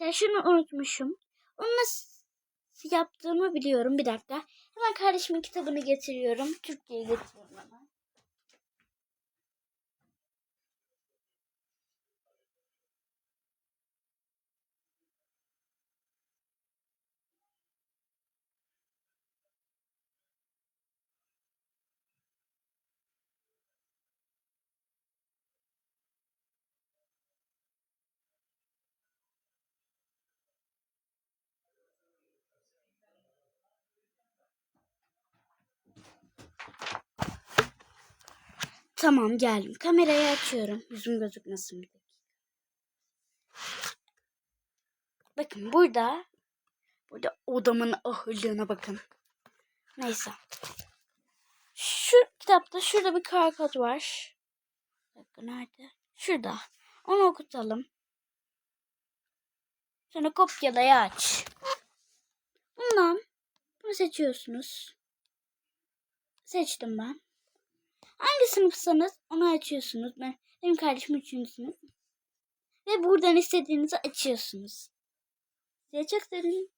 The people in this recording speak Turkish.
Sen şunu unutmuşum. Onu nasıl yaptığımı biliyorum. Bir dakika. Hemen kardeşimin kitabını getiriyorum. Türkiye'ye getiriyorum Tamam geldim. Kamerayı açıyorum. Yüzüm gözükmesin. Bakın burada burada odamın ahırlığına bakın. Neyse. Şu kitapta şurada bir kar kod var. Dakika nerede? Şurada. Onu okutalım. Sonra kopyalayı aç. Bundan bunu seçiyorsunuz. Seçtim ben. Hangi sınıfsanız onu açıyorsunuz. Ben, benim kardeşim üçüncü. Ve buradan istediğinizi açıyorsunuz. Size çok sevindim.